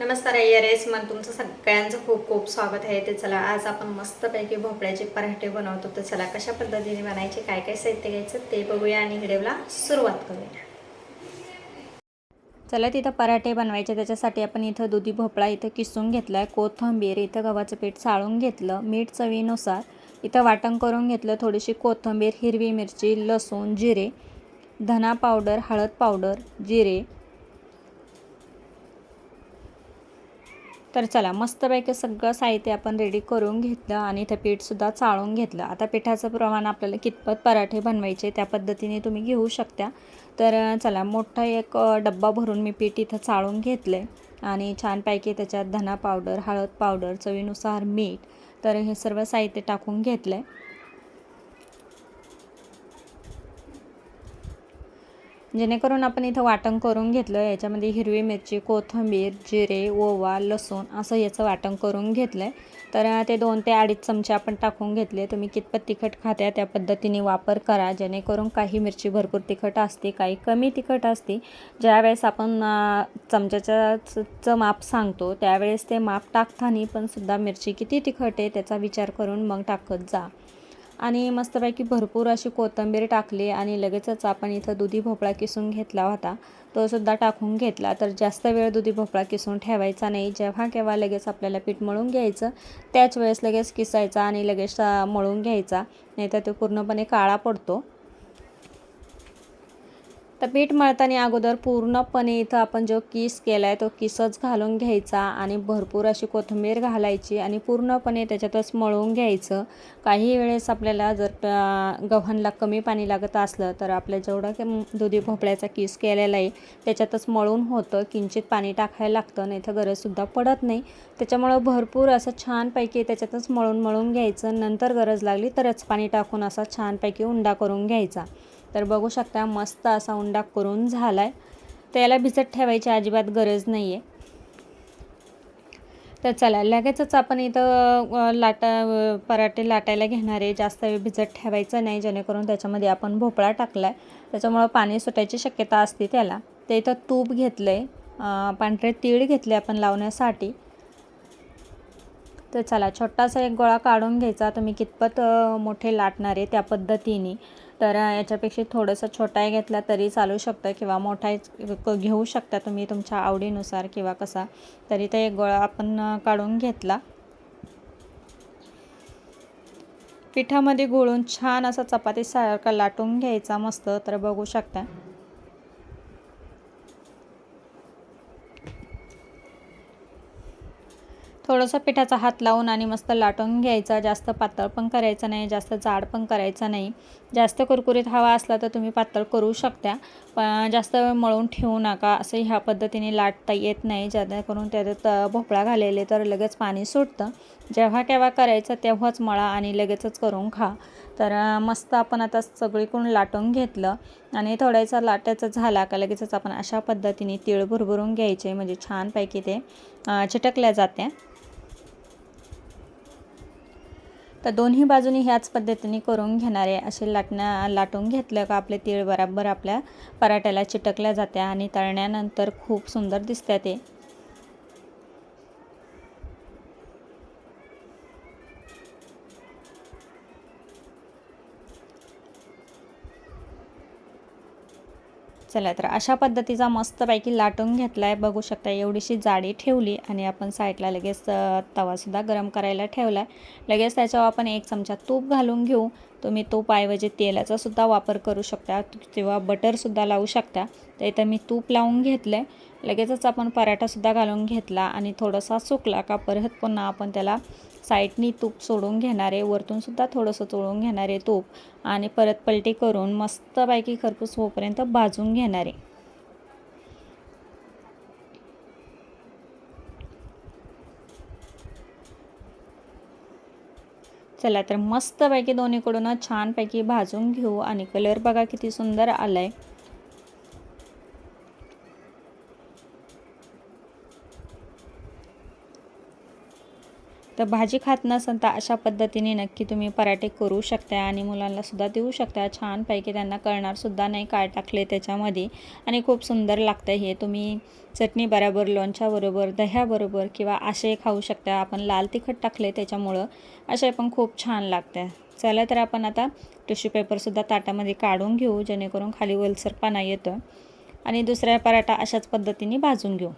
नमस्कार रेस मन तुमचं सगळ्यांचं खूप खूप स्वागत आहे. ते चला आज आपण मस्तपैकी भोपळ्याचे पराठे बनवतो. तर चला कशा पद्धतीने बनायचे काय काय साहित्य घ्यायचं ते बघूया आणि व्हिडिओला सुरुवात करूया. चला तिथं पराठे बनवायचे. त्याच्यासाठी आपण इथं दुधी भोपळा इथं किसून घेतला आहे कोथिंबीर इथं गव्हाचं पीठ चाळून घेतलं मीठ चवीनुसार. इथं वाटण करून घेतलं थोडीशी कोथिंबीर हिरवी मिरची लसूण जिरे धना पावडर हळद पावडर जिरे तर चला मस्तपैकी सगळं साहित्य आपण रेडी करून घेतलं आणि इथं पीठसुद्धा चाळून घेतलं. आता पिठाचं प्रमाण आपल्याला कितपत पराठे बनवायचे त्या पद्धतीने तुम्ही घेऊ शकता. तर चला मोठा एक डब्बा भरून मी पीठ इथं चाळून घेतलं आहे आणि छानपैकी त्याच्यात धना पावडर हळद पावडर चवीनुसार मीठ तर हे सर्व साहित्य टाकून घेतलं आहे जेणेकरून आपण इथं वाटण करून घेतलं याच्यामध्ये हिरवी मिरची कोथिंबीर जिरे ओवा लसूण असं याचं वाटण करून घेतलं आहे तर ते दोन ते अडीच चमचे आपण टाकून घेतले. तुम्ही कितपत तिखट खात्या त्या पद्धतीने वापर करा. जेणेकरून काही मिरची भरपूर तिखट असते काही कमी तिखट असते. ज्यावेळेस आपण चमच्याचं माप सांगतो त्यावेळेस ते माप टाकताना पण सुद्धा मिरची किती तिखट आहे त्याचा विचार करून मग टाकत जा. आणि मस्तपैकी भरपूर अशी कोथिंबीर टाकली आणि लगेचच आपण इथं दुधी भोपळा किसून घेतला होता. तो सुद्धा टाकून घेतला. तर जास्त वेळ दुधी भोपळा किसून ठेवायचा नाही. जेव्हा केव्हा लगेच आपल्याला पीठ मळून घ्यायचं त्याच वेळेस लगेच किसायचा आणि लगेच मळून घ्यायचा. नाहीतर तो पूर्णपणे काळा पडतो. तर पीठ मळताना अगोदर पूर्णपणे इथं आपण जो किस केला आहे तो किसच घालून घ्यायचा आणि भरपूर अशी कोथिंबीर घालायची आणि पूर्णपणे त्याच्यातच मळून घ्यायचं. काही वेळेस आपल्याला जर गव्हाणला कमी पाणी लागत असलं तर आपल्या जेवढं दुधी भोपळ्याचा किस केलेला आहे त्याच्यातच मळून होतं. किंचित पाणी टाकायला लागतं नाही तर गरजसुद्धा पडत नाही. त्याच्यामुळं भरपूर असं छानपैकी त्याच्यातच मळून मळून घ्यायचं. नंतर गरज लागली तरच पाणी टाकून असा छानपैकी उंडा करून घ्यायचा. तर बघू शकता मस्त असा उंडा करून झाला आहे त्याला भिजत ठेवायची अजिबात गरज नाही आहे तर चला लगेचच आपण इथं लाटा पराठे लाटायला घेणार आहे. जास्त वेळ भिजत ठेवायचं नाही जेणेकरून त्याच्यामध्ये आपण भोपळा टाकला आहे त्याच्यामुळं पाणी सुटायची शक्यता असते त्याला. ते इथं तूप घेतलं आहे पांढरे तीळ घेतले आपण लावण्यासाठी. तर चला छोटासा एक गोळा काढून घ्यायचा. तुम्ही कितपत मोठे लाटणार आहे त्या पद्धतीने. तर याच्यापेक्षा थोडंसं छोटाही घेतला तरी चालू शकतं किंवा मोठा घेऊ शकता तुम्ही तुमच्या आवडीनुसार किंवा कसा. तरी ते एक गोळा आपण काढून घेतला. पिठामध्ये गोळून छान असा चपातीसारखा लाटून घ्यायचा मस्त तर बघू शकता. थोडंसं पिठाचा हात लावून आणि मस्त लाटून घ्यायचा. जास्त पातळ पण करायचं नाही जास्त जाड पण करायचं नाही. जास्त कुरकुरीत हवा असला तर तुम्ही पातळ करू शकता पण जास्त वेळ मळून ठेवू नका. असं ह्या पद्धतीने लाटता येत नाही. जेणेकरून त्याच्यात भोपळा घालेले तर लगेच पाणी सुटतं. जेव्हा केव्हा करायचं तेव्हाच मळा आणि लगेचच करून खा. तर मस्त आपण आता सगळीकडून लाटून घेतलं आणि थोड्याचा लाटायचा झाला का लगेचच आपण अशा पद्धतीने तिळ भरभरून घ्यायचे. म्हणजे छानपैकी ते चिटकल्या जाते तर दोन्ही बाजूनी ह्याच पद्धतीने करून घेणार आहे. असे लाटण्या लाटून घेतलं का आपले तीळ बराबर आपल्या पराठ्याला चिटकल्या जात्या आणि तळण्यानंतर खूप सुंदर दिसतात ते. चला तर अशा पद्धतीचा मस्तपैकी लाटून घेतला आहे बघू शकता एवढीशी जाडी ठेवली आणि आपण साईडला लगेच तवासुद्धा गरम करायला ठेवला आहे लगेच त्याच्यावर आपण एक चमचा तूप घालून घेऊ. तुम्ही तूप ऐवजी तेलाचा सुद्धा वापर करू शकता. किंवा बटरसुद्धा लावू शकता. तर इथं मी तूप लावून घेतलं आहे लगेचच आपण पराठासुद्धा घालून घेतला आणि थोडासा सुकला का परत पुन्हा आपण त्याला साईडनी तूप सोडून घेणारे वरतूनसुद्धा थोडंसं चोळून घेणारे तूप. आणि परत पलटी करून मस्तपैकी खरपूस होईपर्यंत भाजून घेणारे चला तर मस्तपैकी दोन्हीकडून छानपैकी भाजून घेऊ आणि कलर बघा किती सुंदर आला आहे तर भाजी खात नसन तर अशा पद्धतीने नक्की तुम्ही पराठे करू शकता आणि मुलांनासुद्धा देऊ शकता. छानपैकी त्यांना कळणारसुद्धा नाही काय टाकले त्याच्यामध्ये. आणि खूप सुंदर लागतं हे. तुम्ही चटणी बरोबर लोणच्याबरोबर दह्याबरोबर किंवा असे खाऊ शकता. आपण लाल तिखट टाकले त्याच्यामुळं असे पण खूप छान लागतं चला तर आपण आता टिश्यू पेपरसुद्धा ताटामध्ये काढून घेऊ जेणेकरून खाली वलसरपणा येतं आणि दुसऱ्या पराठा अशाच पद्धतीने भाजून घेऊ.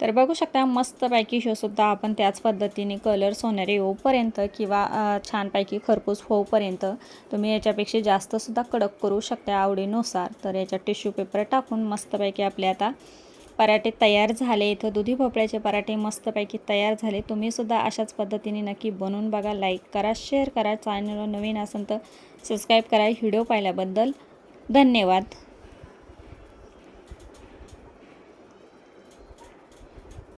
तर बघू शकता मस्तपैकी शोसुद्धा आपण त्याच पद्धतीने कलर सोनेरी येऊपर्यंत किंवा छानपैकी खरपूस होऊपर्यंत तुम्ही याच्यापेक्षा जास्तसुद्धा कडक करू शकता आवडीनुसार. तर याच्यात टिश्यू पेपर टाकून मस्तपैकी आपले आता पराठे तयार झाले. इथं दुधी भोपळ्याचे पराठे मस्तपैकी तयार झाले. तुम्हीसुद्धा अशाच पद्धतीने नक्की बनवून बघा लाईक करा शेअर करा. चॅनलवर नवीन असेल तर सबस्क्राईब करा. व्हिडिओ पाहिल्याबद्दल धन्यवाद.